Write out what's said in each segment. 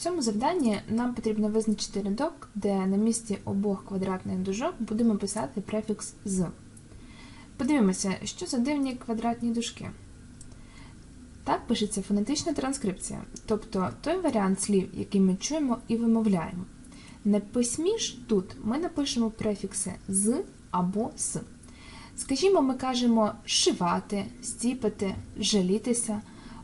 В цьому завданні нам потрібно визначити рядок, де на місці обох квадратних дужок будемо писати префікс з. Подивимося, що за дивні квадратні дужки. Так пишеться фонетична транскрипція, тобто той варіант слів, який ми чуємо і вимовляємо. На письмі ж тут ми напишемо префікси з або с. Скажімо, ми кажемо шивати, стіпати, жалітися,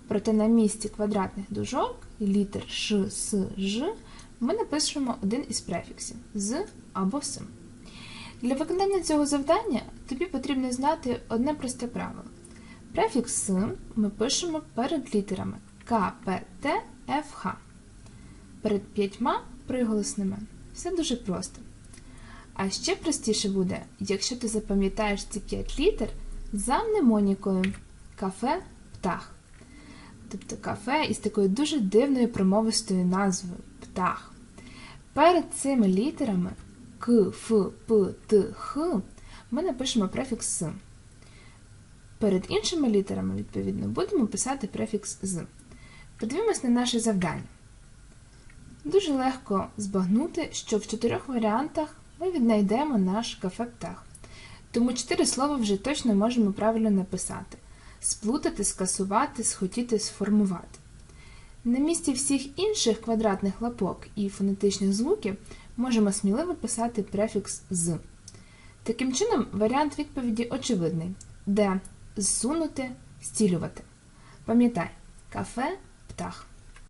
проте на місці квадратних дужок літер Ш, С, Ж ми напишемо один із префіксів з або с. Для виконання цього завдання тобі потрібно знати одне просте правило. Префікс «с» ми пишемо перед літерами К, П, Т, Ф, Х. Перед п'ятьма приголосними. Все дуже просто. А ще простіше буде, якщо ти запам'ятаєш ці п'ять літер за мнемонікою кафе птах. Тобто кафе із такою дуже дивною промовистою назвою птах. Перед цими літерами К, Ф, П, Т, Х ми напишемо префікс С. Перед іншими літерами, відповідно, будемо писати префікс з. Подивимось на наше завдання. Дуже легко збагнути, що в чотирьох варіантах ми віднайдемо наш кафе-птах. Тому чотири слова вже точно можемо правильно написати: сплутати, скасувати, схотіти, сформувати. На місці всіх інших квадратних лапок і фонетичних звуків можемо сміливо писати префікс з. Таким чином, варіант відповіді очевидний, де зсунути, стілювати. Пам'ятай, кафе птах.